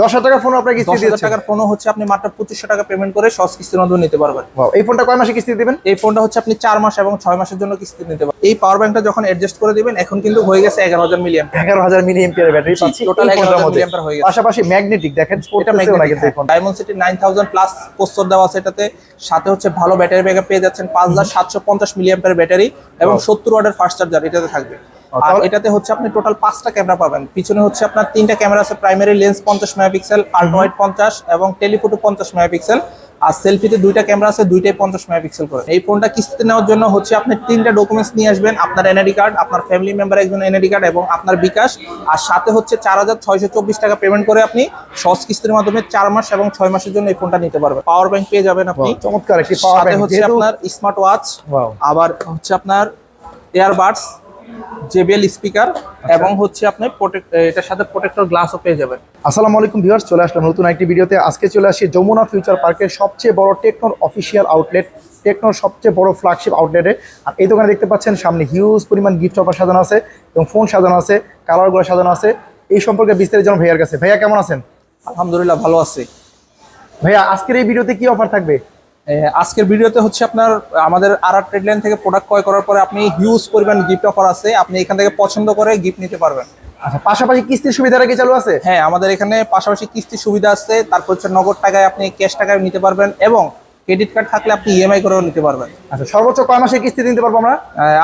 দশ হাজার টাকার ফোন আপনার কিস্তি দশ হাজার টাকার ফোনও হচ্ছে আপনি মাত্র পঁচিশশো টাকা পেমেন্ট করে সস কিস্তির মাধ্যমে নিতে পারবেন। এই ফোনটা কয় মাসে কিস্তি দিবেন? এই ফোনটা হচ্ছে আপনি চার মাস এবং ছয় মাসের জন্য কিস্তি নিতে পারবেন। এই পাওয়ার ব্যাংকটা যখন অ্যাডজাস্ট করে দিবেন এখন কিন্তু হয়ে গেছে এগারো হাজার মিলিয়ন এগারো হাজার মিলি এমপিয়ার ব্যাটারি পাচ্ছি। total এই ফোনটার 11,000 মধ্যে। milliampere হয়ে গেছে। পাশাপাশি ম্যাগনেটিক দেখেন এটা। Diamond city nine thousand plus দেওয়া আছে এটাতে। সাথে হচ্ছে ভালো ব্যাটারি ব্যাকআপ পেয়ে যাচ্ছেন পাঁচ হাজার সাতশো পঞ্চাশ মিলিয়াম্পের ব্যাটারি এবং সত্তর ওয়াটের ফাস্ট চার্জার এটাতে থাকবে। আর এটাতে হচ্ছে আপনি টোটাল পাঁচটা ক্যামেরা পাবেন। পিছনে হচ্ছে আপনার তিনটা ক্যামেরা আছে প্রাইমারি লেন্স পঞ্চাশ মেগাপিক্সেল আল্ট্রা ওয়াইড পঞ্চাশ এবং টেলিফোটো পঞ্চাশ মেগাপিক্সেল। আর সেলফিতে দুইটা ক্যামেরা আছে দুইটাই পঞ্চাশ মেগাপিক্সেল করে। এই ফোনটা কিস্তিতে নেওয়ার জন্য হচ্ছে আপনি তিনটা ডকুমেন্টস নিয়ে আসবেন আপনার এনআইডি কার্ড আপনার ফ্যামিলি মেম্বার একজন এনআইডি কার্ড এবং আপনার বিকাশ। আর সাথে হচ্ছে চার হাজার ছয়শো চব্বিশ টাকা পেমেন্ট করে আপনি সস কিস্তির মাধ্যমে চার মাস এবং ছয় মাসের জন্য এই ফোনটা নিতে পারবেন। পাওয়ার ব্যাংক পেয়ে যাবেন আপনি। চমৎকার একটি পাওয়ার ব্যাংক হচ্ছে আপনার স্মার্ট ওয়াচ আবার হচ্ছে আপনার এয়ারবাডস জেবিএল স্পিকার আচ্ছা। এবং হচ্ছে আপনি protect- এটার সাথে প্রোটেক্টর গ্লাসও পেয়ে যাবেন। আসসালামু আলাইকুম ভিউয়ার্স চলে আসলাম নতুন একটি ভিডিওতে। আজকে চলে আসি যমুনা ফিউচার পার্কের সবচেয়ে বড় টেকনোর অফিসিয়াল আউটলেট টেকনোর সবচেয়ে বড় ফ্ল্যাগশিপ আউটলেটে আর এই দোকানে দেখতে পাচ্ছেন সামনে হিউজ পরিমাণ গিফট অফার সাজানো আছে এবং ফোন সাজানো আছে কালার কালারগুলো সাজানো আছে। এই সম্পর্কে বিস্তারিত জানাব ভাইয়ার কাছে। ভাইয়া কেমন আছেন? আলহামদুলিল্লাহ ভালো আছে। ভাইয়া আজকের এই ভিডিওতে কি অফার থাকবে? আজকের ভিডিওতে হচ্ছে আপনার আমাদের আর আর ট্রেড লাইন থেকে প্রোডাক্ট ক্রয় করার পরে আপনি হিউজ পরিমাণ গিফট অফার আছে আপনি এখান থেকে পছন্দ করে গিফট নিতে পারবেন। আচ্ছা পাশাপাশি কিস্তির সুবিধাটা কি চালু আছে? হ্যাঁ আমাদের এখানে পাশাপাশি কিস্তির সুবিধা আছে তারপর হচ্ছে নগদ টাকায় আপনি ক্যাশ টাকায় নিতে পারবেন এবং ক্রেডিট কার্ড থাকলে আপনি ইএমআই করেও নিতে পারবেন। আচ্ছা সর্বোচ্চ কয় মাসের কিস্তি দিতে পারব আমরা?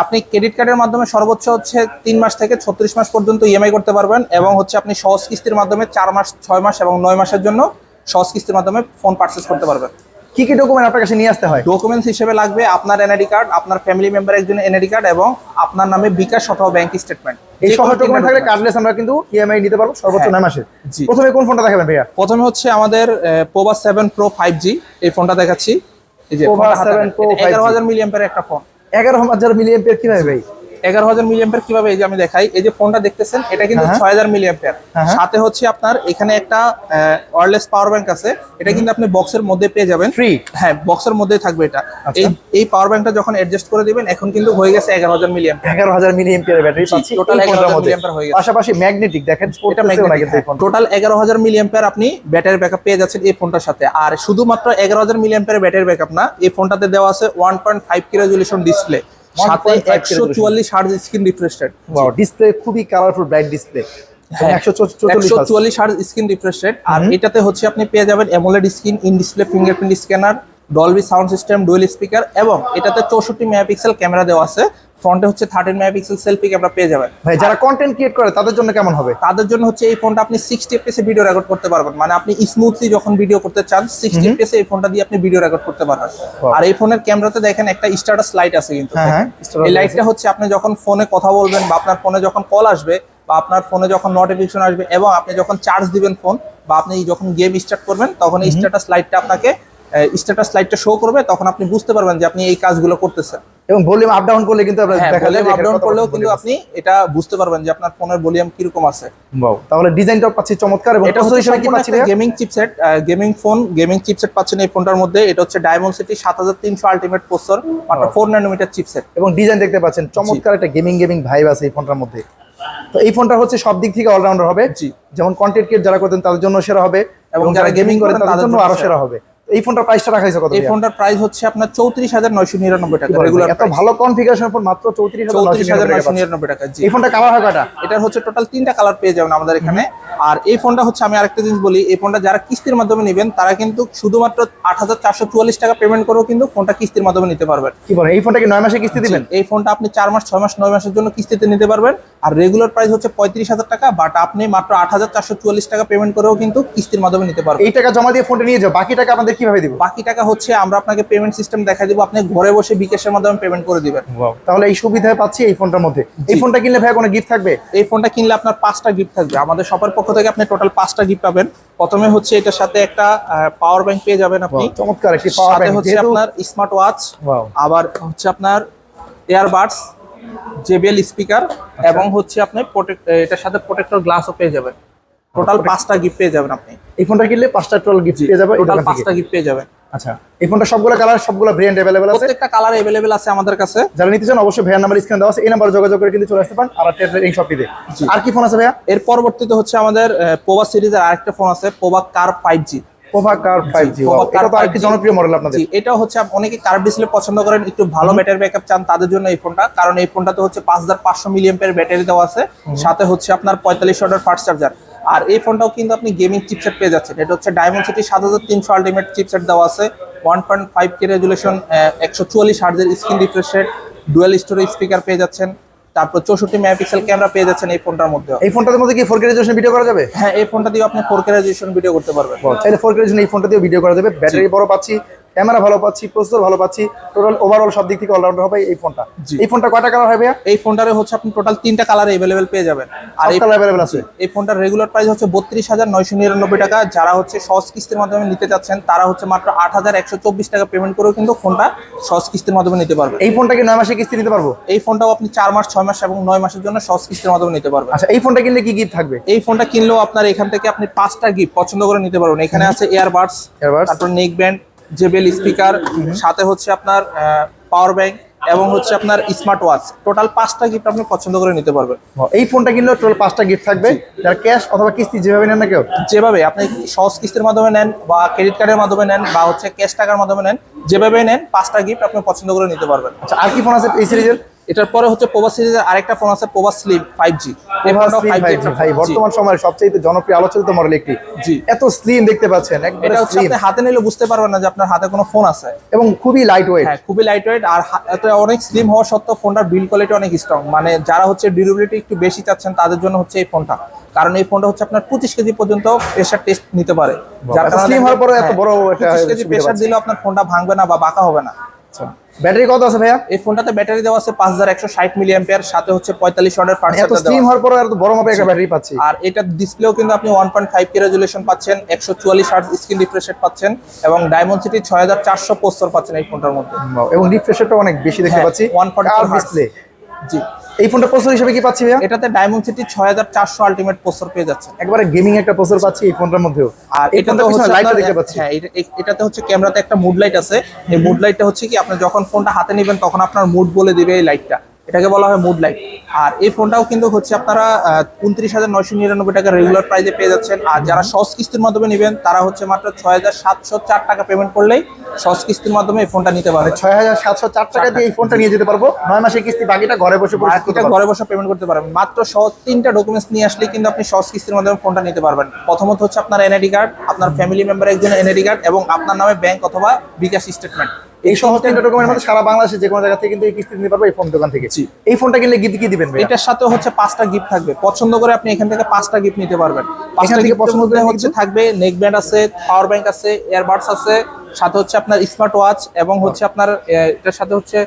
আপনি ক্রেডিট কার্ডের মাধ্যমে সর্বোচ্চ হচ্ছে তিন মাস থেকে ছত্রিশ মাস পর্যন্ত ইএমআই করতে পারবেন এবং হচ্ছে আপনি সহজ কিস্তির মাধ্যমে চার মাস ছয় মাস এবং নয় মাসের জন্য সহজ কিস্তির মাধ্যমে ফোন পারচেস করতে পারবেন। কি কি ডকুমেন্ট আপনার কাছে নিয়ে আসতে হয়? ডকুমেন্টস হিসেবে লাগবে আপনার এনআইডি কার্ড আপনার ফ্যামিলি মেম্বার একজন এনআইডি কার্ড এবং আপনার নামে বিকাশ অথবা ব্যাংক স্টেটমেন্ট এই সহ ডকুমেন্ট থাকলে কার্ডলেস আমরা কিন্তু ইএমআই নিতে পারব সর্বোচ্চ হ্যাঁ। নয় মাসে। প্রথমে কোন ফোনটা দেখাবেন ভাইয়া? প্রথমে হচ্ছে আমাদের Pova seven pro five G এই ফোনটা দেখাচ্ছি। এই যে 7 Pro 5G এগারো হাজার মিলিয়ামের একটা ফোন এগারো হাজার এম্পিয়ার কীভাবে ভাই? এগারো হাজার মিলিয়াম্পের কীভাবে এই যে আমি দেখাই এই যে ফোনটা দেখতেছেন এটা কিন্তু হ্যাঁ। ছয় হাজার মিলিয়াম্পের হ্যাঁ। সাথে হচ্ছে আপনার এখানে একটা ওয়ারলেস পাওয়ার ব্যাংক আছে এটা কিন্তু আপনি বক্সের মধ্যে পেয়ে যাবেন ফ্রি হ্যাঁ বক্সের মধ্যেই থাকবে এটা আচ্ছা। এই এই পাওয়ার ব্যাংকটা যখন অ্যাডজাস্ট করে দিবেন এখন কিন্তু হয়ে গেছে এগারো হাজার মিলিয়াম এগারো হাজার মিলি এম্পিয়ার ব্যাটারি পাচ্ছি ফোনটার 11,000 মধ্যে। milliampere হয়ে গেছে। পাশাপাশি ম্যাগনেটিক দেখেন এটা ফোনটা। টোটাল এগারো হাজার মিলিয়াম্পের আপনি ব্যাটারি ব্যাকআপ পেয়ে যাচ্ছেন এই ফোনটার সাথে আর শুধুমাত্র এগারো হাজার মিলিয়াম্পের ব্যাটারি ব্যাকআপ না এই ফোনটাতে দেওয়া আছে one point five K resolution display সাথে 1.5 একশো চুয়াল্লিশ hertz screen refresh rate display খুবই কালারফুল ব্রাইট ডিসপ্লে চুয়াল্লিশ হার্জ। স্ক্রিন রিফ্রেশ রেট আর এটাতে হচ্ছে আপনি পেয়ে যাবেন AMOLED screen in display fingerprint scanner Dolby sound system dual speaker এবং এটাতে চৌষট্টি মেগাপিক্সেল ক্যামেরা দেওয়া আছে। ফ্রন্টে হচ্ছে থার্টিন মেগাপিক্সেল সেলফি ক্যামেরা পেয়ে যাবেন। ভাই যারা কন্টেন্ট ক্রিয়েট করে তাদের জন্য কেমন হবে? তাদের জন্য হচ্ছে এই ফোনটা আপনি সিক্সটি এফপিএস ভিডিও রেকর্ড করতে পারবেন। মানে আপনি স্মুথলি যখন ভিডিও করতে চান সিক্সটি এফপিএস এই ফোনটা দিয়ে আপনি ভিডিও রেকর্ড করতে পারবেন। আর এই ফোনের ক্যামেরাতে দেখেন একটা স্ট্যাটাস লাইট আছে কিন্তু। হ্যাঁ, হ্যাঁ, এই লাইটটা হচ্ছে আপনি যখন ফোনে কথা বলবেন বা আপনার ফোনে যখন কল আসবে বা আপনার ফোনে যখন নোটিফিকেশন আসবে এবং আপনি যখন চার্জ দিবেন ফোন বা আপনি যখন গেম স্টার্ট করবেন তখন এই স্ট্যাটাস লাইটটা আপনাকে স্ট্যাটাস লাইটটা শো করবে তখন আপনি বুঝতে পারবেন যে আপনি এই কাজগুলো করতেছেন। এবং ভলিউম আপ ডাউন করলে কিন্তু হ্যাঁ ভলিউম আপ ডাউন করলেও কিন্তু আপনি এটা বুঝতে পারবেন যে আপনার ফোনের ভলিউম কীরকম আছে। Wow, তাহলে ডিজাইনটাও পাচ্ছি চমৎকার এবং এটা হচ্ছে কি পাচ্ছি? Gaming chipset gaming phone gaming chipset পাচ্ছেন এই ফোনটার মধ্যে। এটা হচ্ছে ডায়মন্ড সিটি সাত হাজার তিনশো আলটিমেট প্রসেসর মাত্র ফোর ন্যানোমিটার চিপসেট এবং ডিজাইন দেখতে পাচ্ছেন চমৎকার একটা গেমিং গেমিং ভাইব আছে এই ফোনটার মধ্যে। তো এই ফোনটা হচ্ছে সব দিক থেকে অলরাউন্ডার হবে। জি। যেমন কন্টেন্ট ক্রিয়েট যারা করতেন তাদের জন্য সেরা হবে। এবং যারা গেমিং করেন তাদের জন্য আরও সেরা হবে। এই ফোনটার প্রাইসটা রাখা হয়েছে কত এই? ফোনটার প্রাইস হচ্ছে আপনার চৌত্রিশ হাজার নয়শো নিরানব্বই টাকা? রেগুলার এত ভালো কনফিগারেশন ফোন মাত্র চৌত্রিশ চৌত্রিশ হাজার নয়শো হাজার নিরানব্বই টাকা জি। এই ফোনটা কালার হয় কয়টা? এটার হচ্ছে টোটাল তিনটা কালার পেয়ে যাবেন আমাদের এখানে। আর এই ফোনটা হচ্ছে আমি আরেকটা জিনিস বলি এই ফোনটা যারা কিস্তির মাধ্যমে নেবেন তারা কিন্তু শুধুমাত্র আট হাজার চারশো চুয়াল্লিশ টাকা পেমেন্ট করেও কিন্তু ফোনটা কিস্তির মাধ্যমে নিতে পারবেন। কি বলেন? এই ফোনটা কি নয় মাসে কিস্তি দিবেন? এই ফোনটা আপনি চার মাস ছয় মাস নয় মাসের জন্য কিস্তিতে নিতে পারবেন। আর রেগুলার প্রাইস হচ্ছে পঁয়ত্রিশ হাজার টাকা বাট আপনি মাত্র আট হাজার চারশো চুয়াল্লিশ টাকা পেমেন্ট করেও কিন্তু কিস্তির মাধ্যমে নিতে পারবেন। এই টাকা জমা দিয়ে ফোনটা নিয়ে যাও বাকি টাকা আপনাদের কীভাবে দিব? বাকি টাকা হচ্ছে আমরা আপনাকে পেমেন্ট সিস্টেম দেখা দিব আপনি ঘরে বসে বিকাশের মাধ্যমে পেমেন্ট করে দিবেন। তাহলে এই সুবিধা পাচ্ছি এই ফোনটার মধ্যে। এই ফোনটা কিনলে ভাই কোনো গিফট থাকবে? এই ফোনটা কিনলে আপনার পাঁচটা গিফট থাকবে। আমাদের সবার পক্ষ থেকে আপনি টোটাল পাঁচটা গিফট পাবেন। প্রথমে হচ্ছে এটার সাথে একটা পাওয়ার ব্যাংক পেয়ে যাবেন আপনি। চমৎকার একটি পাওয়ার ব্যাংক হচ্ছে আপনার স্মার্ট ওয়াচ আবার হচ্ছে আপনার এয়ারবাডস জেবিএল স্পিকার আচ্ছা। এবং হচ্ছে আপনি প্রোটেক্ট এটার সাথে প্রোটেক্টর গ্লাসও পেয়ে যাবেন। টোটাল পাঁচটা গিফট পেয়ে যাবেন আপনি। এই ফোনটা কিনলে পাঁচটা টোটাল গিফট পেয়ে যাবেন টোটাল পাঁচটা গিফট পেয়ে যাবেন। আচ্ছা এই ফোনটা সবগুলো কালার সবগুলো ভ্যারিয়েন্ট अवेलेबल আছে? প্রত্যেকটা কালার अवेलेबल আছে আমাদের কাছে। যারা নিতে চান অবশ্যই ভাইয়ার নাম্বার স্ক্রিনে দেওয়া আছে এই নাম্বারে যোগাযোগ করে কিন্তু চলে আসতে পারেন আর টেটের এই শপটিতে আর কি ফোন আছে ভাইয়া? এর পরবর্তীতে হচ্ছে আমাদের পোবা সিরিজের আরেকটা ফোন আছে পোবা কার 5G জনপ্রিয় মডেল আপনাদের। এটা হচ্ছে পছন্দ করেন একটু ভালো চান তাদের জন্য এই কারণ এই হচ্ছে ব্যাটারি দেওয়া আছে সাথে হচ্ছে আপনার চার্জার আর এই ফোনটাও কিন্তু আপনি গেমিং এটা হচ্ছে সাত হাজার দেওয়া আছে one point five K resolution একশো চুয়াল্লিশ হার্জের screen refresh dual storage speaker পেয়ে যাচ্ছেন। তারপর চৌষট্টি মেগাপিক্সেল ক্যামেরা পেয়ে যাচ্ছেন এই ফোনটার মধ্যে এই ফোনটার মধ্যে কি ফোর রেজুলেশন ভিডিও করা যাবে? হ্যাঁ এই ফোনটা দিয়ে আপনি ফোর কে রেজুলেশন ভিডিও করতে পারবেন। তাহলে ফোর রেজুলেশন এই ফোনটা দিয়ে ভিডিও করা যাবে। ব্যাটারি বড় পাচ্ছি ক্যামেরা ভালো পাচ্ছি প্রসেসর ভালো পাচ্ছি টোটাল ওভারঅল সব দিক থেকে অলরাউন্ডার হবে এই ফোনটা। এই ফোনটা কয়টা কালার হবে এই ফোনটারে হচ্ছে আপনি টোটাল তিনটা কালার অ্যাভেলেবেল পেয়ে যাবেন। আর এই কালার অ্যাভেলেবেল আছে? এই ফোনটার রেগুলার প্রাইস হচ্ছে বত্রিশ হাজার নয়শো নিরানব্বই টাকা। যারা হচ্ছে সহজ কিস্তির মাধ্যমে নিতে চাচ্ছেন তারা হচ্ছে মাত্র আট হাজার একশো চব্বিশ টাকা পেমেন্ট করেও কিন্তু ফোনটা সহজ কিস্তির মাধ্যমে নিতে পারবে। এই ফোনটা কি নয় মাসে কিস্তি নিতে পারব? এই ফোনটাও আপনি চার মাস ছয় মাস এবং নয় মাসের জন্য সহজ কিস্তির মাধ্যমে নিতে পারবেন। আচ্ছা এই ফোনটা কিনলে কি গিফট থাকবে? এই ফোনটা কিনলেও আপনার এখান থেকে আপনি পাঁচটা গিফট পছন্দ করে নিতে পারবেন। এখানে আছে Earbuds। তারপর নেক ব্যান্ড জেবেল স্পিকার সাথে হচ্ছে আপনার পাওয়ার ব্যাংক এবং হচ্ছে আপনার স্মার্ট ওয়াচ। টোটাল পাঁচটা গিফট আপনি পছন্দ করে নিতে পারবেন। এই ফোনটা কিনলে টোটাল পাঁচটা গিফট থাকবে। যার ক্যাশ অথবা কিস্তি যেভাবে নেন না কেউ যেভাবে আপনি সহজ কিস্তির মাধ্যমে নেন বা ক্রেডিট কার্ডের মাধ্যমে নেন বা হচ্ছে ক্যাশ টাকার মাধ্যমে নেন যেভাবে নেন পাঁচটা গিফট আপনি পছন্দ করে নিতে পারবেন। আচ্ছা আর কি ফোন আছে এই সিরিজের এটার পরে হচ্ছে পোভা সিরিজের আরেকটা ফোন আছে পোভা স্লিম ফাইভ জি ভাই বর্তমান সময়ের সবচেয়ে জনপ্রিয় আলোচিত মডেল একটি। জি। এত স্লিম দেখতে পাচ্ছেন এটা আপনি হাতে নিলে বুঝতে পারবেন না যে আপনার হাতে কোনো ফোন আছে। এবং খুবই লাইট ওয়েট হ্যাঁ খুবই লাইট ওয়েট আর এত অনেক স্লিম হওয়া সত্ত্বেও ফোনটার বিল্ড কোয়ালিটি অনেক স্ট্রং মানে যারা হচ্ছে ডিউরেবিলিটি একটু বেশি চাচ্ছেন তাদের জন্য হচ্ছে এই ফোনটা কারণ এই ফোনটা হচ্ছে আপনার পঁচিশ কেজি পর্যন্ত প্রেশার টেস্ট নিতে পারে। এত slim হওয়ার পরেও এত বড় একটা প্রেশার। দিলেও আপনার ফোনটা ভাঙবে না বা বাঁকা হবে না। ব্যাটারি কত আছে ভাইয়া? এই ফোনটাতে ব্যাটারি দেওয়া আছে পাঁচ হাজার একশো ষাট মিলি সাথে হচ্ছে পঁয়তাল্লিশ ওয়াটের ফাস্ট এত স্লিম হওয়ার পরে এত বড় মাপের একটা ব্যাটারি পাচ্ছি। আর এটা ডিসপ্লেও কিন্তু আপনি one point five K resolution পাচ্ছেন একশো চুয়াল্লিশ হার্জ স্ক্রিন রিফ্রেশ রেট পাচ্ছেন এবং ডায়মন্ড সিটি ছয় হাজার চারশো পোস্টর পাচ্ছেন এই ফোনটার মধ্যে। এবং রিফ্রেশটা অনেক বেশি দেখতে হ্যাঁ, পাচ্ছি। 144 পয়েন্ট hertz। ডিসপ্লে জি। এই ফোনটা প্রসেসর হিসেবে কি পাচ্ছি ভাইয়া? এটাতে ডায়মন্ড সিটি ছয় হাজার চারশো আলটিমেট পোস্টর পেয়ে যাচ্ছে। একবারে গেমিং একটা প্রসেসর পাচ্ছি এই ফোনটার মধ্যেও। আর এই এটা ফোনটা তো হচ্ছে লাইট দেখতে পাচ্ছি। হ্যাঁ এটা- এটাতে হচ্ছে ক্যামেরাতে একটা মুড লাইট আছে। এই মুড লাইটটা হচ্ছে কি আপনি যখন ফোনটা হাতে নেবেন তখন আপনার মুড বলে দিবে এই লাইটটা এটাকে বলা হয় মুড লাইট আর এই ফোনটাও কিন্তু হচ্ছে আপনারা উনত্রিশ হাজার নয়শো নিরানব্বই টাকা রেগুলার প্রাইসে পেয়ে যাচ্ছেন। আর যারা সহজ কিস্তির মাধ্যমে নেবেন তারা হচ্ছে মাত্র ছয় হাজার সাতশো চার টাকা পেমেন্ট করলেই সহজ কিস্তির মাধ্যমে এই ফোনটা নিতে পারবে ছয় হাজার সাতশো চার টাকা দিয়ে এই ফোনটা নিয়ে যেতে পারব। নয় মাসের কিস্তি বাকিটা ঘরে বসে বাকিটা ঘরে বসে পেমেন্ট করতে পারবেন। মাত্র সহজ তিনটা ডকুমেন্টস নিয়ে আসলে কিন্তু আপনি সহজ কিস্তির মাধ্যমে ফোনটা নিতে পারবেন। প্রথমত হচ্ছে আপনার এনআইডি কার্ড আপনার ফ্যামিলি মেম্বার একজন এনআইডি কার্ড এবং আপনার নামে ব্যাংক অথবা বিকাশ স্টেটমেন্ট এই সমস্ত তিনটা ডকুমেন্টের মধ্যে সারা বাংলাদেশে যে কোনো জায়গা থেকে কিন্তু এই কিস্তি নিতে পারবে এই ফোন দোকান থেকে। এই ফোনটা কিনলে গিফট কি দিবেন এটার সাথে হচ্ছে পাঁচটা গিফট থাকবে। পছন্দ করে আপনি এখান থেকে পাঁচটা গিফট নিতে পারবেন। পাঁচটা থেকে পছন্দ করে হচ্ছে থাকবে নেক ব্যান্ড আছে পাওয়ার ব্যাংক আছে এয়ারবাডস আছে সাথে হচ্ছে আপনার স্মার্ট ওয়াচ এবং হচ্ছে আপনার এটার সাথে হচ্ছে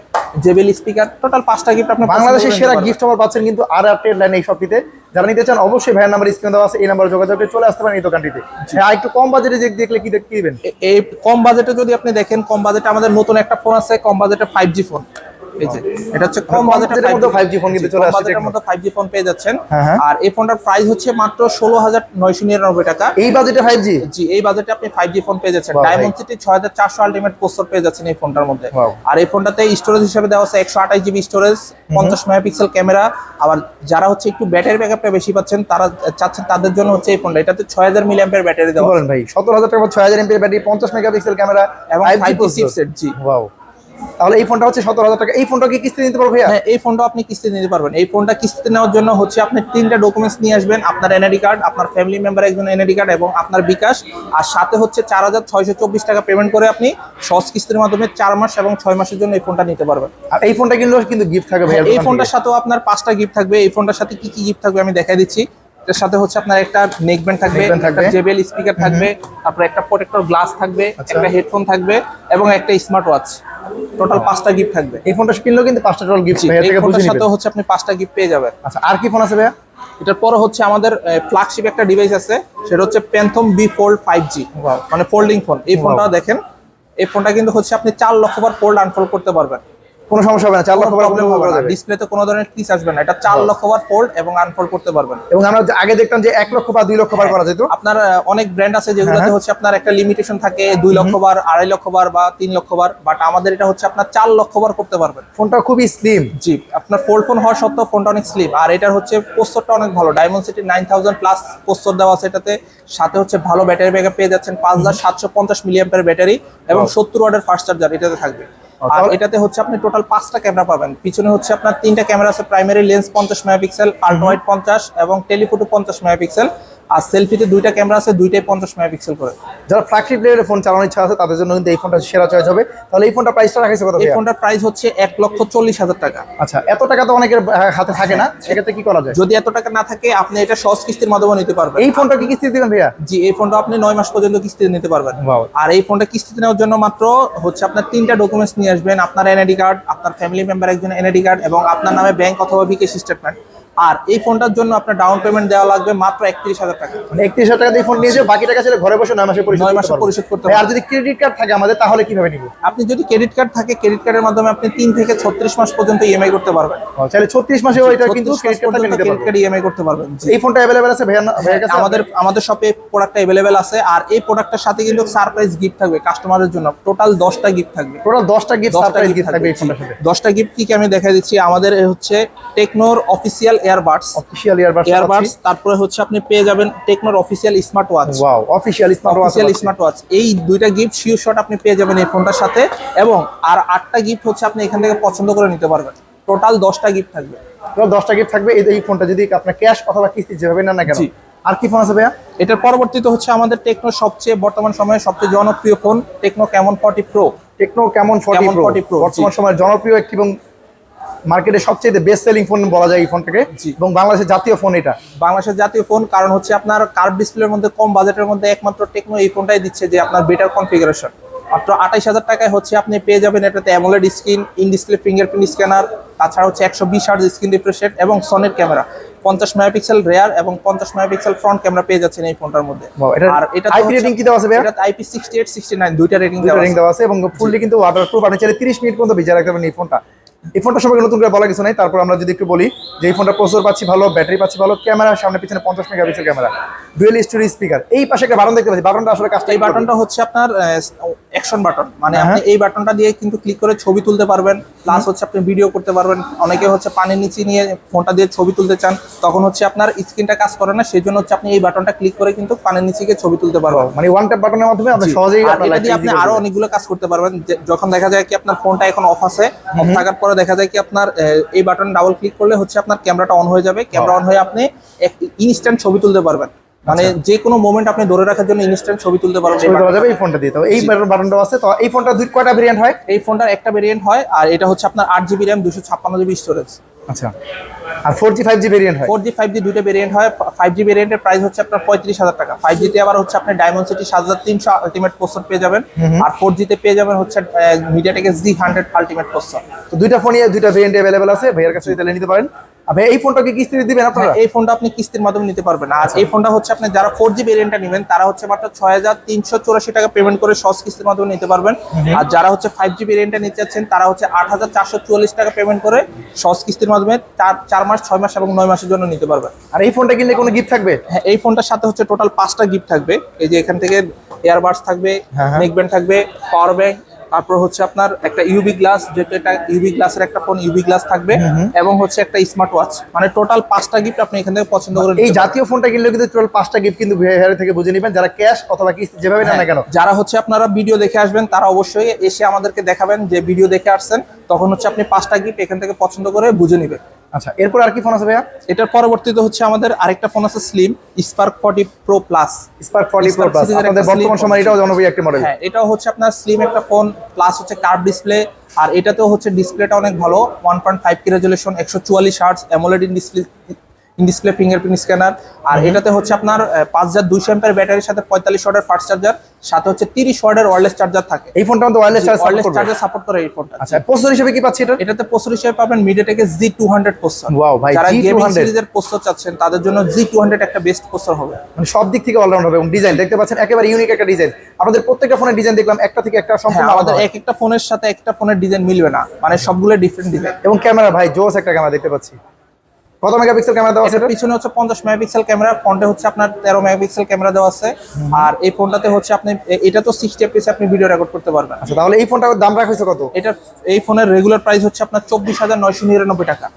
জেবেল স্পিকার টোটাল পাঁচটা গিফট আপনার বাংলাদেশের সেরা গিফট আমার পাচ্ছেন কিন্তু আর আর ট্রেড লাইন এই সবটিতে যারা নিতে চান অবশ্যই ভাইয়ের নাম্বার স্ক্রিন দেওয়া আছে এই নাম্বারে যোগাযোগ করে চলে আসতে পারেন এই দোকানটিতে। হ্যাঁ আর একটু কম বাজেটে দেখলে কি দেখতে দিবেন? এই কম বাজেটে যদি আপনি দেখেন কম বাজেটে আমাদের নতুন একটা ফোন আছে কম বাজেটে ফাইভ জি ফোন এই যে এটা হচ্ছে কম বাজেটের মধ্যে 5G ফোন কিন্তু চলে আসছে বাজেটের মধ্যে ফাইভ ফোন পেয়ে যাচ্ছেন। হ্যাঁ, হ্যাঁ। আর এই ফোনটার প্রাইস হচ্ছে মাত্র ষোলো হাজার নয়শো নিরানব্বই টাকা। এই বাজেটে জি এই বাজেটে আপনি ফাইভ জি ফোন পেয়ে যাচ্ছেন। ডায়মন্ড সিটি ছয় হাজার চারশো আলটিমেট প্রস্তর পেয়ে যাচ্ছেন এই ফোনটার মধ্যে। আর এই ফোনটাতে স্টোরেজ হিসেবে দেওয়া আছে একশো আঠাশ জিবি স্টোরেজ পঞ্চাশ মেগাপিক্সেল ক্যামেরা। আবার যারা হচ্ছে একটু ব্যাটারি ব্যাকআপটা বেশি পাচ্ছেন তারা চাচ্ছেন তাদের জন্য হচ্ছে এই ফোনটা এটাতে ছয় হাজার মিলি ব্যাটারি দেওয়া বলেন ভাই? সতেরো হাজার টাকা ছয় হাজার এমপি ব্যাটারি পঞ্চাশ মেগাপিক্সেল ক্যামেরা এবং জি জি চিপসেট জি। ওয়াও তাহলে এই ফোনটা হচ্ছে সতেরো হাজার টাকা। এই ফোনটা কি কিস্তি নিতে পারব হ্যাঁ এই ফোনটা আপনি কিস্তিতে নিতে পারবেন। এই ফোনটা কিস্তিতে নেওয়ার জন্য হচ্ছে আপনি তিনটা ডকুমেন্টস নিয়ে আসবেন আপনার এনআইডি কার্ড আপনার ফ্যামিলি মেম্বার একজন এনআইডি কার্ড এবং আপনার বিকাশ। আর সাথে হচ্ছে চার হাজার ছয়শো চব্বিশ টাকা পেমেন্ট করে আপনি সহজ কিস্তির মাধ্যমে চার মাস এবং ছয় মাসের জন্য এই ফোনটা নিতে পারবেন। আর এই ফোনটা কিনলেও কিন্তু গিফট থাকবে ভাইয়া এই ফোনটার সাথেও আপনার পাঁচটা গিফট থাকবে। এই ফোনটার সাথে কি কি গিফট থাকবে আমি দেখাই দিচ্ছি। এর সাথে হচ্ছে আপনার একটা নেক ব্যান্ড থাকবে একটা জেবেল স্পিকার থাকবে তারপর একটা প্রোটেক্টর গ্লাস থাকবে আচ্ছা। একটা হেডফোন থাকবে এবং একটা স্মার্ট ওয়াচ। টোটাল পাঁচটা গিফট থাকবে। এই ফোনটা কিনলেও কিন্তু পাঁচটা টোটাল গিফট এই ফোনটার সাথেও হচ্ছে আপনি পাঁচটা গিফট পেয়ে যাবেন। আচ্ছা আর কি ফোন আছে ভাইয়া? এটার পরে হচ্ছে আমাদের ফ্ল্যাগশিপ একটা ডিভাইস আছে সেটা হচ্ছে phantom V fold five G. মানে ফোল্ডিং ফোন এই ফোনটা দেখেন এই ফোনটা কিন্তু হচ্ছে আপনি চার লক্ষ বার ফোল্ড আনফোল্ড করতে পারবেন। কোনো সমস্যা হবে না চার লক্ষ প্রবলেম হবে না। ডিসপ্লেতে কোনো ধরনের ক্রিস আসবে না এটা চার লক্ষ বার ফোল্ড এবং আনফোল্ড করতে পারবেন। এবং আমরা আগে দেখতাম যে এক লক্ষ বা দুই লক্ষ বার করা যেত। আপনার অনেক ব্র্যান্ড আছে যেগুলোতে হ্যাঁ। হচ্ছে আপনার একটা লিমিটেশন থাকে দুই লক্ষ বার আড়াই লক্ষ বার বা তিন লক্ষ বার বাট আমাদের এটা হচ্ছে আপনার চার লক্ষ বার করতে পারবেন। ফোনটা খুবই স্লিম জি আপনার ফোল্ড ফোন হওয়া সত্ত্বেও ফোনটা অনেক স্লিম আর এটার হচ্ছে পোস্টরটা অনেক ভালো। Dimensity nine thousand plus processor দেওয়া আছে এটাতে সাথে হচ্ছে ভালো ব্যাটারি ব্যাকআপ পেয়ে যাচ্ছেন পাঁচ হাজার সাতশো পঞ্চাশ মিলিয়াম্পের ব্যাটারি এবং. সত্তর ওয়াটের ফাস্ট চার্জার এটাতে থাকবে। আর এটাতে হচ্ছে আপনি টোটাল পাঁচটা ক্যামেরা পাবেন। পিছনে হচ্ছে আপনার তিনটা ক্যামেরা আছে প্রাইমারি লেন্স পঞ্চাশ মেগাপিক্সেল আল্ট্রা ওয়াইড পঞ্চাশ এবং টেলিফোটো পঞ্চাশ মেগাপিক্সেল। আর সেলফিতে দুইটা ক্যামেরা আছে দুইটাই পঞ্চাশ মেগাপিক্সেল করে। যারা ফ্ল্যাগশিপ লেভেলের ফোন চালানোর ইচ্ছা আছে তাদের জন্য কিন্তু এই ফোনটা সেরা চয়েস হবে। তাহলে এই ফোনটা প্রাইসটা রাখাইছে কত এই? ফোনটার প্রাইস হচ্ছে এক লক্ষ চল্লিশ হাজার টাকা। আচ্ছা এত টাকা তো অনেকের হাতে থাকে না। সেক্ষেত্রে কি করা যায়? যদি এত টাকা না থাকে আপনি এটা সহজ কিস্তির মাধ্যমে নিতে পারবেন। এই ফোনটা কি কিস্তি দিবেন ভাইয়া? জি এই ফোনটা আপনি নয় মাস পর্যন্ত কিস্তিতে নিতে পারবেন. আর এই ফোনটা কিস্তিতে নেওয়ার জন্য মাত্র হচ্ছে আপনার তিনটা ডকুমেন্টস নিয়ে আসবেন। আপনার এনআইডি কার্ড আপনার ফ্যামিলি মেম্বার একজন এনআইডি কার্ড এবং আপনার নামে ব্যাংক অথবা বিকেশ স্টেটমেন্ট আর এই ফোনটার জন্য আপনার ডাউন পেমেন্ট দেওয়া লাগবে মাত্র একত্রিশ হাজার টাকা। মানে একত্রিশ হাজার টাকা দিয়ে ফোন নিয়ে বাকি টাকা ছেড়ে ঘরে বসে নয় মাসে নয় মাসে পরিশোধ করতে ভাই, আর যদি ক্রেডিট কার্ড থাকে আমাদের তাহলে কীভাবে নিব? আপনি যদি ক্রেডিট কার্ড থাকে ক্রেডিট কার্ডের মাধ্যমে আপনি তিন থেকে ছত্রিশ মাস পর্যন্ত ইএমআই করতে পারবেন। তাহলে ছত্রিশ মাসে এটা কিন্তু ক্রেডিট কার্ড ইএমআই করতে পারবেন। এই ফোনটা অ্যাভেলেবেল আছে ভাইয়া আমাদের আমাদের শপে প্রোডাক্টটা অ্যাভেলেবেল আছে আর এই প্রোডাক্টটার সাথে কিন্তু সারপ্রাইজ গিফট থাকবে কাস্টমারের জন্য। টোটাল দশটা গিফট থাকবে। টোটাল দশটা গিফট সারপ্রাইজ গিফট থাকবে এই ফোনটার সাথে। দশটা গিফট কি কি আমি দেখা দিচ্ছি আমাদের হচ্ছে টেকনোর official airbuds official earbuds airbuds তারপরে হচ্ছে আপনি পেয়ে যাবেন টেকনোর official smart watch wow official smart watch official smart watch এই দুইটা গিফট শিওর শট আপনি পেয়ে যাবেন এই ফোনটার সাথে। এবং আর আটটা গিফট হচ্ছে আপনি এখান থেকে পছন্দ করে নিতে পারবেন। টোটাল দশটা গিফট থাকবে। টোটাল দশটা গিফট থাকবে। এই ফোনটা যদি আপনার ক্যাশ অথবা কিস্তি যেভাবে নেন না কেন। আর কি ফোন আছে ভাইয়া? এটার পরবর্তীতে হচ্ছে আমাদের টেকনো সবচেয়ে বর্তমান সময়ে সবচেয়ে জনপ্রিয় phone Tecno Camon forty pro Tecno Camon forty pro বর্তমান। সময় জনপ্রিয় একটি এবং মার্কেটে সবচেয়ে বেস্ট সেলিং ফোন বলা যায় এই ফোনটাকে এবং বাংলাদেশের জাতীয় ফোন এটা। বাংলাদেশের জাতীয় ফোন কারণ হচ্ছে আপনার কার্ভ ডিসপ্লের মধ্যে কম বাজেটের মধ্যে একমাত্র টেকনো এই ফোনটাই দিচ্ছে যে আপনার বেটার কনফিগারেশন মাত্র আঠাইশ হাজার টাকায় হচ্ছে আপনি পেয়ে যাবেন এটাতে AMOLED screen in display fingerprint scanner তাছাড়া হচ্ছে একশো বিশ হার্জ স্ক্রিন রিফ্রেশ রেট এবং সনের ক্যামেরা পঞ্চাশ মেগাপিক্সেল রেয়ার এবং পঞ্চাশ মেগাপিক্সেল ফ্রন্ট ক্যামেরা পেয়ে যাচ্ছেন এই ফোনটার মধ্যে। Wow, এটার IP rating কি দেওয়া আছে ভাইয়া? IP sixty eight sixty nine দুইটা রেটিং দেওয়া আছে এবং ফুললি কিন্তু ওয়াটারপ্রুফ আপনি চাইলে তিরিশ মিনিট পর্যন্ত ভিজা রাখতে পারেন এই ফোনটা এই ফোনটা সবাইকে নতুন করে বলা কিছু নাই। তারপর আমরা যদি একটু বলি যে এই ফোনটা প্রসেসর পাচ্ছি ভালো ব্যাটারি পাচ্ছি ভালো ক্যামেরা সামনে পিছনে পঞ্চাশ megapixel camera dual stereo speaker এই পাশে একটা বাটন দেখতে পাচ্ছি। বাটনটা আসলে কাজটা এই বাটনটা হচ্ছে আপনার অ্যাকশন বাটন মানে হ্যাঁ। আপনি এই বাটনটা দিয়ে কিন্তু ক্লিক করে ছবি তুলতে পারবেন। প্লাস হচ্ছে আপনি ভিডিও করতে পারবেন। অনেকে হচ্ছে পানির নিচে নিয়ে ফোনটা দিয়ে ছবি তুলতে চান। তখন হচ্ছে আপনার স্ক্রিনটা কাজ করে না। সেই জন্য হচ্ছে আপনি এই বাটনটা ক্লিক করে কিন্তু পানির নিচে গিয়ে ছবি তুলতে পারবেন। মানে ওয়ান ট্যাপ বাটনের মাধ্যমে আপনি সহজেই আপনি আরও। অনেকগুলো কাজ করতে পারবেন। যখন দেখা যায় কি আপনার ফোনটা এখন অফ আছে অফ থাকার পরে দেখা যায় কি আপনার এই বাটন ডাবল ক্লিক করলে হচ্ছে আপনার ক্যামেরাটা অন হয়ে যাবে। ক্যামেরা অন হয়ে। আপনি ইনস্ট্যান্ট ছবি তুলতে পারবেন। মানে যে কোনো মোমেন্ট আপনি ধরে রাখার জন্য ইনস্ট্যান্ট ছবি তুলতে পারবেন। এই ছবি তোলা যাবে এই ফোনটা দিয়ে। তো এই বাটনটা আছে। তো এই ফোনটা দুই কয়টা ভেরিয়েন্ট হয়? এই ফোনটার একটা ভেরিয়েন্ট হয় আর এটা হচ্ছে আপনার আট জিবি র্যাম দুশো ছাপ্পান্ন জিবি স্টোরেজ আচ্ছা। আর four G five G variant হয়? ফোর জি ফাইভ জি দুটো ভেরিয়েন্ট হয়। ফাইভ জি ভেরিয়েন্টের প্রাইস হচ্ছে আপনার পঁয়ত্রিশ হাজার টাকা। ফাইভ জিতে আবার হচ্ছে আপনি ডায়মন্ড সিটি সাত হাজার তিনশো আলটিমেট পোস্টার পেয়ে যাবেন। আর ফোর জিতে পেয়ে যাবেন হচ্ছে মিডিয়াটেকের জি হান্ড্রেড আলটিমেট পোস্টার তো দুইটা ফোনই দুইটা ভেরিয়েন্ট অ্যাভেলেবেল আছে। ভাইয়ের কাছে তাহলে নিতে পারেন। ভাই এই ফোনটা কি কিস্তিতে দিবেন আপনারা? এই ফোনটা আপনি কিস্তির মাধ্যমে নিতে পারবেন। আর এই ফোনটা হচ্ছে আপনি যারা ফোর জি ভেরিয়েন্টটা নেবেন তারা হচ্ছে মাত্র ছয় হাজার তিনশো চুরাশি টাকা পেমেন্ট করে সস কিস্তির মাধ্যমে নিতে পারবেন। আর যারা হচ্ছে ফাইভ জি ভেরিয়েন্টটা নিতে চাচ্ছেন তারা হচ্ছে আট হাজার চারশো চুয়াল্লিশ টাকা পেমেন্ট করে সস কিস্তির মাধ্যমে চার চার মাস ছয় মাস এবং নয় মাসের জন্য নিতে পারবেন। আর এই ফোনটা কিনলে কোনো গিফট থাকবে? হ্যাঁ এই ফোনটার সাথে হচ্ছে টোটাল পাঁচটা গিফট থাকবে। এই যে এখান থেকে এয়ারবাডস থাকবে হ্যাঁ, হ্যাঁ। থাকবে পাওয়ার ব্যাংক তারপর হচ্ছে আপনার একটা ইউবি গ্লাস যেটা ইউবি গ্লাসের একটা ফোন ইউবি গ্লাস থাকবে এবং হচ্ছে একটা স্মার্ট ওয়াচ মানে টোটাল পাঁচটা গিফট আপনি এখান থেকে পছন্দ করেন এই জাতীয় ফোনটা কিনলে কিন্তু টোটাল পাঁচটা গিফট কিন্তু ভাইয়ের থেকে বুঝে নেবেন যারা ক্যাশ অথবা কিস্তি যেভাবে না কেন। যারা হচ্ছে আপনারা ভিডিও দেখে আসবেন তারা অবশ্যই এসে আমাদেরকে দেখাবেন যে ভিডিও দেখে আসছেন তখন হচ্ছে আপনি পাঁচটা গিফট এখান থেকে পছন্দ করে বুঝে নেবেন। আচ্ছা এরপর আর কি ফোন আছে ভাইয়া? এটার পরবর্তীতে হচ্ছে আমাদের আরেকটা ফোন আছে slim spark forty pro plus spark forty pro plus একটা বর্তমান সময়। এটাও জনপ্রিয় একটি মডেল হ্যাঁ এটাও হচ্ছে আপনার স্লিম একটা ফোন প্লাস হচ্ছে কার্ভ ডিসপ্লে আর এটাতেও হচ্ছে ডিসপ্লেটা অনেক ভালো। One point five K resolution একশো চুয়াল্লিশ hertz AMOLED display display fingerprint scanner. আর এটাতে হচ্ছে আপনার পাঁচ হাজার দুইশো এম্পের ব্যাটারির সাথে পঁয়তাল্লিশ ওয়াটের ফাস্ট চার্জার সাথে হচ্ছে তিরিশ ওয়াটের ওয়ারলেস চার্জার থাকে। এই ফোনটা wireless charge wireless charger support করে। এই ফোনটা। আচ্ছা প্রসেসর হিসেবে কি পাচ্ছি এটা? এটাতে প্রসেসর হিসেবে পাবেন মিডিয়াটেকের G two hundred processor Wow, ভাই, যারা গেমিং G200 সিরিজের প্রসেসর চাচ্ছেন তাদের জন্য জি টু হান্ড্রেড একটা বেস্ট প্রসেসর হবে। মানে সব দিক থেকে অলরাউন্ড হবে এবং ডিজাইন দেখতে পাচ্ছেন একেবারে ইউনিক একটা ডিজাইন আপনাদের প্রত্যেকটা ফোনের ডিজাইন দেখলাম একটা থেকে একটা হ্যাঁ সম্পূর্ণ আমাদের এক একটা ফোনের সাথে একটা ফোনের ডিজাইন মিলবে না। মানে সবগুলো ডিফারেন্ট ডিজাইন এবং ক্যামেরা ভাই জোস একটা ক্যামেরা দেখতে পাচ্ছি। কত মেগাপিক্সেল ক্যামেরা দেওয়া আছে এটা? পিছনে হচ্ছে পঞ্চাশ মেগাপিক্সেল ক্যামেরা ফ্রন্টে হচ্ছে আপনার তেরো মেগাপিক্সেল ক্যামেরা দেওয়া আছে। আর এই ফোনটাতে হচ্ছে আপনি এটা তো সিক্সটি এফপিএস আপনি ভিডিও রেকর্ড করতে পারবেন। আচ্ছা তাহলে এই ফোনটার দাম রাখা হয়েছে কত? এটা এই ফোনের রেগুলার প্রাইস হচ্ছে আপনার চব্বিশ হাজার নয়শো নিরানব্বই টাকা।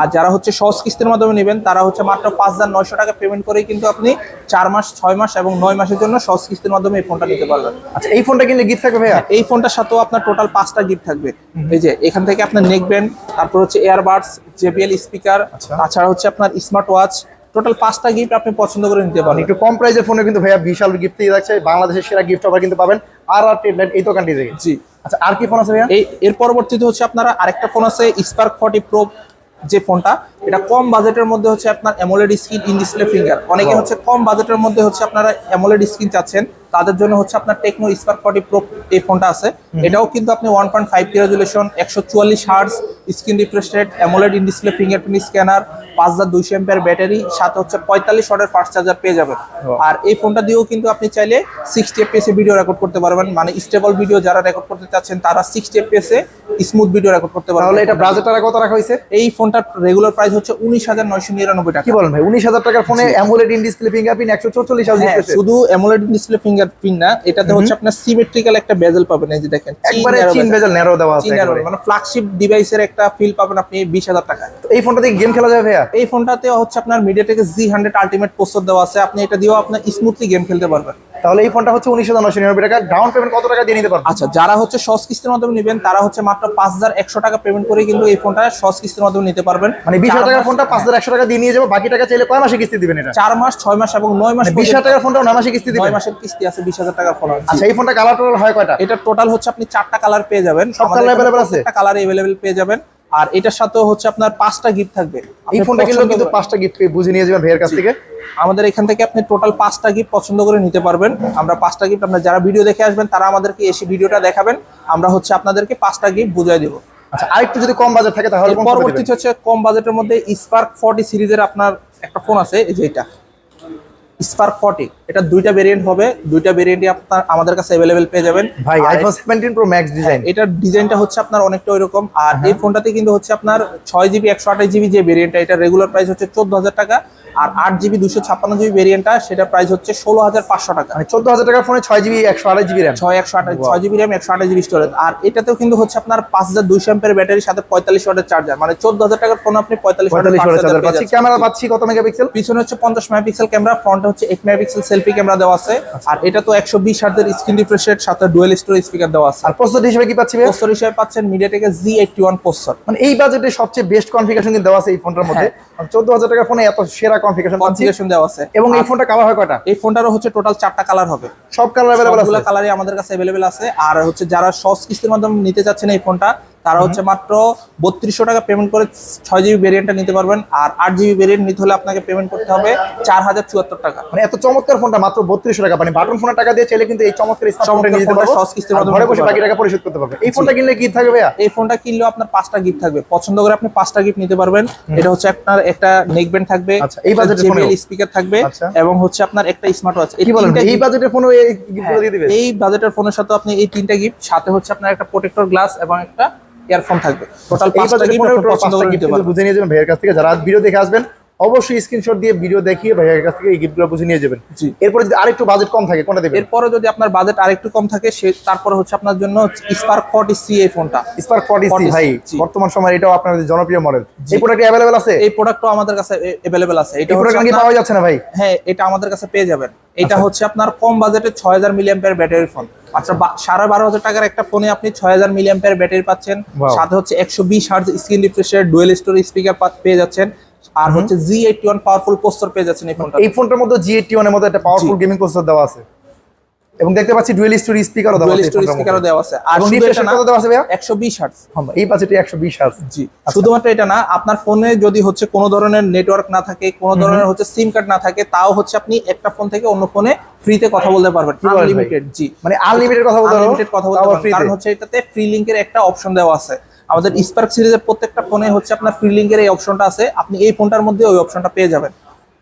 আর যারা হচ্ছে সহজ কিস্তির মাধ্যমে নেবেন তারা হচ্ছে মাত্র পাঁচ হাজার নয়শো টাকা পেমেন্ট করেই কিন্তু আপনি চার মাস ছয় মাস এবং নয় মাসের জন্য সহজ কিস্তির মাধ্যমে এই ফোনটা নিতে পারবেন। আচ্ছা এই ফোনটা কিনলে গিফট থাকবে ভাইয়া? এই ফোনটার সাথেও আপনার টোটাল পাঁচটা গিফট থাকবে। এই যে এখান থেকে আপনার নেক ব্যান্ড তারপর হচ্ছে এয়ারবাডস জেবিএল স্পিকার আচ্ছা। তাছাড়া হচ্ছে আপনার স্মার্ট ওয়াচ টোটাল পাঁচটা গিফট আপনি পছন্দ করে নিতে পারেন একটু কম প্রাইসের ফোনে কিন্তু ভাইয়া বিশাল গিফট দিয়ে যাচ্ছে। বাংলাদেশের সেরা গিফট অফার কিন্তু পাবেন আর আর টেন এই দোকানটি থেকে। জি। আচ্ছা আর কি ফোন আছে ভাইয়া? এই এর পরবর্তীতে হচ্ছে আপনারা আরেকটা ফোন আছে স্পার্ক ফর্টি প্রো যে ফোনটা এটা কম বাজেটের মধ্যে হচ্ছে আপনার AMOLED screen in display finger অনেকে হচ্ছে কম বাজেটের মধ্যে হচ্ছে আপনারা অ্যামোলেড স্ক্রিন চাচ্ছেন। তাদের জন্য হচ্ছে আপনার টেকনো স্পার্ক ফর্টি প্রো এই ফোনটা আছে। এটাও কিন্তু আপনি one point five K resolution একশো চুয়াল্লিশ hertz screen refresh rate AMOLED in display fingerprint scanner পাঁচ হাজার দুইশো এম্পের ব্যাটারি সাথে হচ্ছে পঁয়তাল্লিশ ওয়াটের ফাস্ট চার্জার পেয়ে যাবেন। আর এই ফোনটা দিয়েও কিন্তু আপনি চাইলে সিক্সটি এফপিএস ভিডিও রেকর্ড করতে পারবেন মানে স্টেবল ভিডিও যারা রেকর্ড করতে চাচ্ছেন তারা sixty FPS smooth video record করতে পারবেন। তাহলে এটা বাজেটটা কত রাখা হয়েছে? এই ফোনটার রেগুলার প্রাইস হচ্ছে উনিশ হাজার নয়শো নিরানব্বই টাকা। কি বলেন ভাই উনিশ হাজার টাকার ফোনে অ্যামোলেড ইন ডিসপ্লে ফিঙ্গারপ্রিন্ট একশো চৌচল্লিশ হ্যাঁ, শুধু অ্যামোলেড ইন ডিসপ্লে ফিঙ্গারপ্রিন্ট না এটাতে হচ্ছে আপনার সিমেট্রিক্যাল একটা বেজেল পাবেন এই যে দেখেন একবারে চিন বেজেল ন্যারো দেওয়া আছে। মানে ফ্ল্যাগশিপ ডিভাইসের একটা ফিল পাবেন আপনি বিশ হাজার টাকা। তো এই ফোনটা দিয়ে গেম খেলা যাবে ভাইয়া? এই ফোনটাতে হচ্ছে আপনার MediaTek G hundred ultimate processor দেওয়া আছে আপনি এটা দিয়েও আপনার স্মুথলি গেম খেলতে পারবেন। তাহলে এই ফোনটা হচ্ছে উনিশ হাজার নশো নিরানব্বই টাকা। ডাউন পেমেন্ট কত টাকা দিয়ে নিতে পারবেন? আচ্ছা যারা হচ্ছে সস কিস্তির মাধ্যমে নেবেন তারা হচ্ছে মাত্র পাঁচ হাজার একশো টাকা পেমেন্ট করে কিন্তু এই ফোনটা সস কিস্তির মাধ্যমে নিতে পারবেন। মানে বিশ হাজার টাকার ফোনটা পাঁচ হাজার একশো টাকা দিয়ে নিয়ে যাব বাকি টাকা চাইলে কয় মাসে কিস্তি দিবেন এটা? চার মাস ছয় মাস এবং নয় মাস মানে বিশ হাজার টাকার ফোনটা নয় মাসে কিস্তি নয় দিবেন মাসের কিস্তি আছে বিশ হাজার টাকার ফোন আচ্ছা এই ফোনটা কালার টোটাল হয় কয়টা? এটা টোটাল হচ্ছে আপনি চারটা কালার পেয়ে যাবেন। সব colour available আছে? একটা কালার অ্যাভেলেবেল পেয়ে যাবেন। আর এটার সাথে হচ্ছে আপনার পাঁচটা গিফট থাকবে। এই ফোনটা পছন্দ কিন্তু পাঁচটা গিফট বুঝে নিয়ে যাবেন ভাইয়ের কাছ থেকে। আমাদের এখান থেকে আপনি টোটাল পাঁচটা গিফট পছন্দ করে নিতে পারবেন। আমরা পাঁচটা গিফট আপনার যারা ভিডিও দেখে আসবেন তারা আমাদেরকে এসে ভিডিওটা দেখাবেন। আমরা হচ্ছে আপনাদেরকে পাঁচটা গিফট বুঝিয়ে দেবো। আচ্ছা আরেকটু যদি কম বাজেট থাকে তাহলে পরবর্তীতে হচ্ছে কম বাজেটের মধ্যে স্পার্ক ফর্টি সিরিজের আপনার একটা ফোন আছে এই যে এটা। স্পার্ক ফর্টি এটা দুইটা ভেরিয়েন্ট হবে দুইটা ভেরিয়েন্টই আপনার আমাদের কাছে অ্যাভেলেবেল পেয়ে যাবেন। ভাই iPhone seventeen pro max design এটার ডিজাইনটা হচ্ছে আপনার অনেকটা ওইরকম। আর হ্যাঁ। এই ফোনটাতে কিন্তু হচ্ছে আপনার ছয় জিবি একশো আঠাশ জিবি যে ভেরিয়েন্টটা এটা রেগুলার প্রাইস হচ্ছে চোদ্দ হাজার টাকা। আর আট জিবি দুশো ছাপ্পান্ন জিবি ভেরিয়েন্টটা সেটা প্রাইস হচ্ছে ষোলো হাজার পাঁচশো টাকা। মানে চোদ্দ হাজার টাকার ফোনে ছয় জিবি একশো আড়াই জিবি র্যাম ছয় একশো আঠাশ ছয় জিবি র্যাম একশো আঠাশ জিবি স্টোরেজ আর এটাতেও কিন্তু হচ্ছে আপনার পাঁচ হাজার দুইশো এম্পের ব্যাটারির সাথে পঁয়তাল্লিশ ওয়াটের চার্জার মানে চোদ্দ হাজার টাকার ফোন আপনি পঁয়তাল্লিশ পঁয়তাল্লিশ ওয়াটের পাচ্ছি। ক্যামেরা পাচ্ছি কত মেগাপিক্সেল পিছনে হচ্ছে পঞ্চাশ মেগাপিক্সেল ক্যামেরা ফ্রন্টে হচ্ছে এইট মেগাপিক্সেল সেলফি ক্যামেরা দেওয়া আছে। আর এটা তো একশো বিশ হার্জের স্ক্রিন রিফ্রেশের সাথে ডুয়েল স্টোরেজ স্পিকার দেওয়া আছে। আর প্রসেসর হিসেবে কি পাচ্ছি প্রসেসর হিসেবে পাচ্ছেন মিডিয়াটেকের জি এইটটি ওয়ান প্রসেসর মানে এই বাজেটে সবচেয়ে বেস্ট কনফিগারেশন কিন্তু দেওয়া আছে এই ফোনটার মধ্যে। চোদ্দ হাজার টাকার ফোনে এত সেরা কনফিগারেশন কনফিগারেশন দেওয়া আছে। এবং এই ফোনটা কালার হয় কয়টা? এই ফোনটারও হচ্ছে টোটাল চারটা কালার হবে। সব কালার अवेलेबल আছে? কালারই আমাদের কাছে অ্যাভেলেবেল আছে। আর হচ্ছে যারা সস কিস্তির মাধ্যমে নিতে চাচ্ছেন এই ফোনটা তারা হচ্ছে মাত্র বত্রিশশো টাকা পেমেন্ট করে ছয় জিবি ভেরিয়েন্টটা নিতে পারবেন। আর আট জিবি ভেরিয়েন্ট নিতে হলে আপনাকে পেমেন্ট করতে হবে চার হাজার চুয়াত্তর টাকা। মানে এত চমৎকার ফোনটা মাত্র বত্রিশশো টাকা। মানে বাটন ফোনের টাকা দিয়ে চাইলে কিন্তু এই চমৎকার ঘরে বসে বাকি টাকা পরিশোধ করতে পারবে এই ফোনটা কিনলে কি থাকবে এই ফোনটা কিনলেও আপনার পাঁচটা গিফট থাকবে। পছন্দ করে আপনি পাঁচটা গিফট নিতে পারবেন। এটা হচ্ছে আপনার একটা নেক ব্যান্ড থাকবে আচ্ছা, এই বাজেটের স্পিকার থাকবে আচ্ছা। এবং হচ্ছে আপনার একটা স্মার্ট ওয়াচ এই বাজেটের ফোনও এই গিফটগুলো দিয়ে দিবে হ্যাঁ, এই বাজেটের ফোনের সাথে আপনি এই তিনটা গিফট সাথে হচ্ছে আপনার একটা প্রোটেক্টর গ্লাস এবং একটা ইয়ারফোন থাকবে। টোটাল পাঁচটা গিফট বুঝে নিয়ে যাবেন ভাইয়ের কাছ থেকে যারা ভিডিও দেখে আসবেন অবশ্যই স্ক্রিনশট দিয়ে ভিডিও দেখিয়ে ভাইয়ের কাছ থেকে এই গিফটগুলো বুঝে নিয়ে যাবেন। জি। এরপরে যদি আরেকটু বাজেট কম থাকে কোনটা দেবেন? এরপরে যদি আপনার বাজেট আরেকটু কম থাকে সে তারপরে হচ্ছে আপনার জন্য স্পার্ক ফর্টি সি এই ফোনটা স্পার্ক 40 সি ভাই বর্তমান সময় এটাও আপনাদের জনপ্রিয় মডেল এই প্রোডাক্ট অ্যাভেলেবল আছে? এই প্রোডাক্টও আমাদের কাছে অ্যাভেলেবেল আছে। এটা প্রোডাক্ট কি আপনার- পাওয়া যাচ্ছে না ভাই? হ্যাঁ এটা আমাদের কাছে পেয়ে যাবেন। আচ্ছা। এটা হচ্ছে আপনার কম বাজেটে ছয় হাজার মিলিয়াম্পের ব্যাটারি ফোন আচ্ছা সাড়ে বারো হাজার টাকার একটা ফোনে আপনি ছয় হাজার মিলিয়াম্পের ব্যাটারি পাচ্ছেন। সাথে হচ্ছে একশো বিশ হার্জ স্ক্রিন রিফ্রেশের ডুয়েল স্টোরি স্পিকার পেয়ে যাচ্ছেন। আর হচ্ছে G eighty one powerful poster পেয়ে যাচ্ছেন এই ফোনটা এই ফোনটার মধ্যে জি এইটি ওয়ানের মধ্যে একটা পাওয়ারফুল গেমিং পোস্টার দেওয়া আছে। এবং দেখতে পাচ্ছি ডুয়েল স্টোরি স্পিকারও দেওয়া আছে স্টোরি স্পিকারও দেওয়া আছে। আর না কত দেওয়া আছে ভাইয়া? একশো বিশ হার্টস হ্যাঁ, এই বাজেটে একশো বিশ হার্স জি শুধুমাত্র এটা না আপনার ফোনে যদি হচ্ছে কোনো ধরনের নেটওয়ার্ক না থাকে কোনো ধরনের হচ্ছে সিম কার্ড না থাকে তাও হচ্ছে আপনি একটা ফোন থেকে অন্য ফোনে ফ্রিতে কথা বলতে পারবেন। আনলিমিটেড জি। মানে আনলিমিটেড কথা বলতে আনলিমিটেড কথা বলতে পারবেন। কারণ হচ্ছে এটাতে ফ্রি লিংকের একটা অপশন দেওয়া আছে। আমাদের স্পার্ক সিরিজের প্রত্যেকটা ফোনে হচ্ছে আপনার ফ্রি লিংকের এই অপশনটা আছে। আপনি এই ফোনটার মধ্যে ওই অপশনটা পেয়ে যাবেন।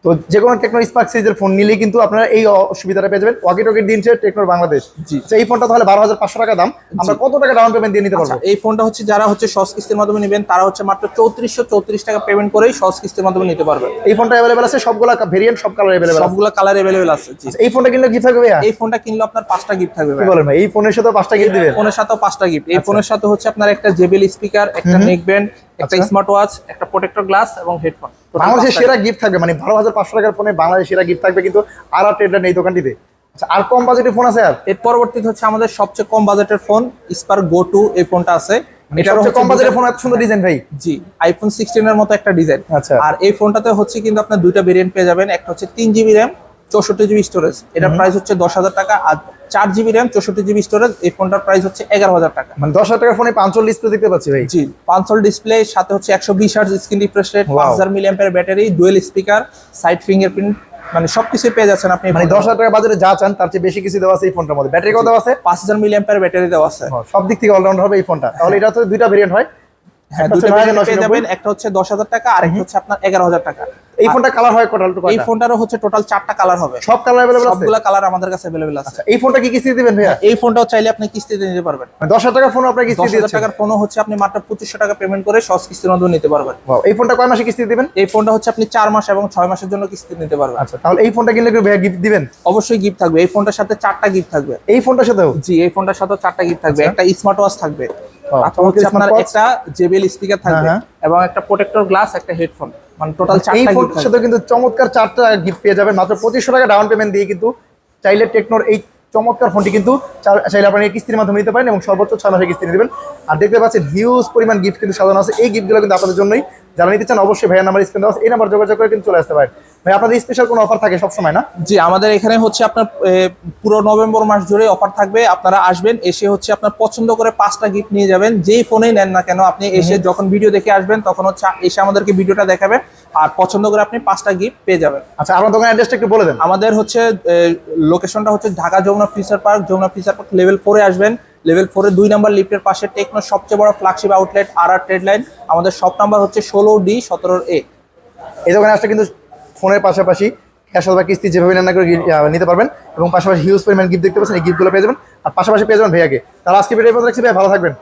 তো যে কোনো টেকনো স্পার্ক সিরিজের ফোন নিলেই কিন্তু আপনারা এই সুবিধাটা পেয়ে যাবেন। ওয়াকি টকির দিনছে টেকনোর বাংলাদেশ জি। আচ্ছা, এই ফোনটা তাহলে বারো হাজার পাঁচশো টাকা দাম। আমরা কত টাকা ডাউন পেমেন্ট দিয়ে নিতে আচ্ছা পারব এই ফোনটা হচ্ছে যারা হচ্ছে সস কিস্তির মাধ্যমে নেবেন তারা হচ্ছে মাত্র চৌত্রিশশো চৌত্রিশ টাকা পেমেন্ট করেই সস কিস্তির মাধ্যমে নিতে পারবে। এই ফোনটা অ্যাভেলেবেল আছে সবগুলা ভেরিয়েন্ট সব কালার অ্যাভেলেবেল সবগুলো কালার অ্যাভেলেবেল আছে জি। এই ফোনটা কিনলে কি থাকবে এই ফোনটা কিনলে আপনার পাঁচটা গিফট থাকবে কি বলেন এই ফোনের সাথে পাঁচটা গিফট দিবেন? ফোনের সাথেও পাঁচটা গিফট আচ্ছা। এই ফোনের সাথে হচ্ছে আপনার একটা জেবেল স্পিকার একটা নেক ব্যান্ড একটা আচ্ছা। স্মার্ট ওয়াচ একটা প্রোটেক্টর গ্লাস এবং হেডফোন বাংলাদেশের সেরা গিফট থাকবে মানে বারো হাজার পাঁচশো টাকার ফোনে বাংলাদেশের সেরা গিফট থাকবে কিন্তু আর আর ট্রেডার নেই দোকানটিতে। আচ্ছা আর কম বাজেটের ফোন আছে আর? এর পরবর্তীতে হচ্ছে আমাদের সবচেয়ে কম বাজেটের ফোন স্পার্ক গো টু এই ফোনটা আছে। হচ্ছে কম বাজেটের ফোন এত সুন্দর ডিজাইন ভাই। জি আইফোন সিক্সটিন এর মতো একটা ডিজাইন আচ্ছা। আর এই ফোনটাতে হচ্ছে কিন্তু আপনার দুইটা ভেরিয়েন্ট পেয়ে যাবেন। একটা হচ্ছে তিন জিবি র্যাম চৌষট্টি জিবি স্টোরেজ এটার প্রাইস হচ্ছে দশ হাজার টাকা। আর চার জিবি র্যাম চৌষট্টি জিবি স্টোরেজ এই ফোনটার প্রাইস হচ্ছে এগারো হাজার টাকা। মানে দশ হাজার টাকার ফোনে পাঁচশো ডিসপ্লে দেখতে পাচ্ছি ভাই। জি পাঁচশোল ডিসপ্লে সাথে হচ্ছে একশো বিশ হার্জ স্ক্রিন রিফ্রেশ রেট পাঁচ হাজার মিলিয়াম্পের battery dual speaker side fingerprint মানে সবকিছু পেয়ে যাচ্ছেন আপনি মানে দশ হাজার টাকা বাজারে যা চান তার চেয়ে বেশি কিছু দেওয়া আছে এই ফোনটার মধ্যে। ব্যাটারি কত আছে? পাঁচ হাজার মিলিয়াম্পের ব্যাটারি দেওয়া আছে। সব দিক থেকে অলরাউন্ড হবে এই ফোনটা। তাহলে এটা হচ্ছে দুইটা ভেরিয়েন্ট হয়। হ্যাঁ দুটো হচ্ছে variant 9990 পেয়ে যাবেন একটা হচ্ছে দশ হাজার টাকা আর একটা হচ্ছে আপনার এগারো হাজার টাকা। এই ফোনটা কালার হয় টোটাল এই ফোনটারও হচ্ছে টোটাল চারটা কালার হবে। সব কালার অ্যাভেলেবল আছে? সবগুলা কালার আমাদের কাছে অ্যাভেলেবেল আছে। আচ্ছা এই ফোনটা কি কিস্তি দিবেন ভাইয়া? এই ফোনটাও চাইলে আপনি কিস্তিতে নিতে পারবেন। মানে দশ হাজার টাকার ফোন টাকার ফোনও হচ্ছে আপনি মাত্র টাকা পেমেন্ট করে কিস্তির মাধ্যমে নিতে পারবেন। এই ফোনটা কয় মাসে কিস্তি দিবেন? এই ফোনটা হচ্ছে আপনি চার মাস এবং ছয় মাসের জন্য কিস্তি নিতে পারবেন। আচ্ছা তাহলে এই ফোনটা কিনলে কি ভাইয়া গিফট দিবেন? অবশ্যই গিফট থাকবে। এই ফোনটার সাথে চারটা গিফট থাকবে। এই ফোনটার সাথেও? জি এই ফোনটার সাথে চারটা গিফট থাকবে। একটা স্মার্ট ওয়াচ থাকবে। হচ্ছে আপনার একটা জেবিএল স্পিকার থাকবে হ্যাঁ, এবং একটা প্রোটেক্টর গ্লাস একটা হেডফোন মানে টোটাল এই চারটা গিফট ফোনটার সাথে কিন্তু চমৎকার চারটা গিফট পেয়ে যাবেন। মাত্র পঁচিশশো টাকা ডাউন পেমেন্ট দিয়ে কিন্তু চাইলে টেকনোর এই চমৎকার ফোনটি কিন্তু চাইলে আপনি কিস্তির মাধ্যমে নিতে পারেন এবং সর্বোচ্চ ছয় মাসে কিস্তি পারেন। আর দেখতে পাচ্ছেন হিউজ পরিমাণ গিফট কিন্তু সাজানো আছে। এই গিফটগুলো কিন্তু আপনাদের জন্যই যারা নিতে চান অবশ্যই ভাইয়ের নাম্বার স্ক্রিন দেওয়া এই নাম্বার যোগাযোগ করে কিন্তু চলে আসতে পারেন। ভাই আপনাদের স্পেশাল কোনো অফার থাকে সবসময় না? জি আমাদের এখানে হচ্ছে আপনার পুরো নভেম্বর মাস জুড়ে অফার থাকবে। আপনারা আসবেন এসে হচ্ছে আপনার পছন্দ করে পাঁচটা গিফট নিয়ে যাবেন। যেই ফোনেই নেন না কেন আপনি এসে যখন ভিডিও দেখে আসবেন তখন হচ্ছে এসে আমাদেরকে ভিডিওটা দেখাবেন। আর পছন্দ করে আপনি পাঁচটা গিফট পেয়ে যাবেন। আচ্ছা আপনার দোকানের অ্যাড্রেসটা একটু বলে দেন। আমাদের হচ্ছে লোকেশনটা হচ্ছে Dhaka Jamuna future park Jamuna future park level ফোরে আসবেন। লেভেল ফোরে দুই নাম্বার লিফটের পাশে টেকনো সবচেয়ে বড় ফ্ল্যাগশিপ আউটলেট আর আর ট্রেড লাইন আমাদের শপ নাম্বার হচ্ছে ষোলো ডি সতেরো এ এই দোকানে আসলে কিন্তু ফোনের পাশাপাশি ক্যাশ অথবা কিস্তি যেভাবে রান্না করে নিতে পারবেন এবং পাশাপাশি হিউজ পরিমাণ গিফট দেখতে পাচ্ছেন, এই গিফটগুলো পেয়ে যাবেন। আর পাশাপাশি পেয়ে যাবেন ভাইয়াকে। তারা আজকে ভিডিও রাখছি ভাই ভালো থাকবেন।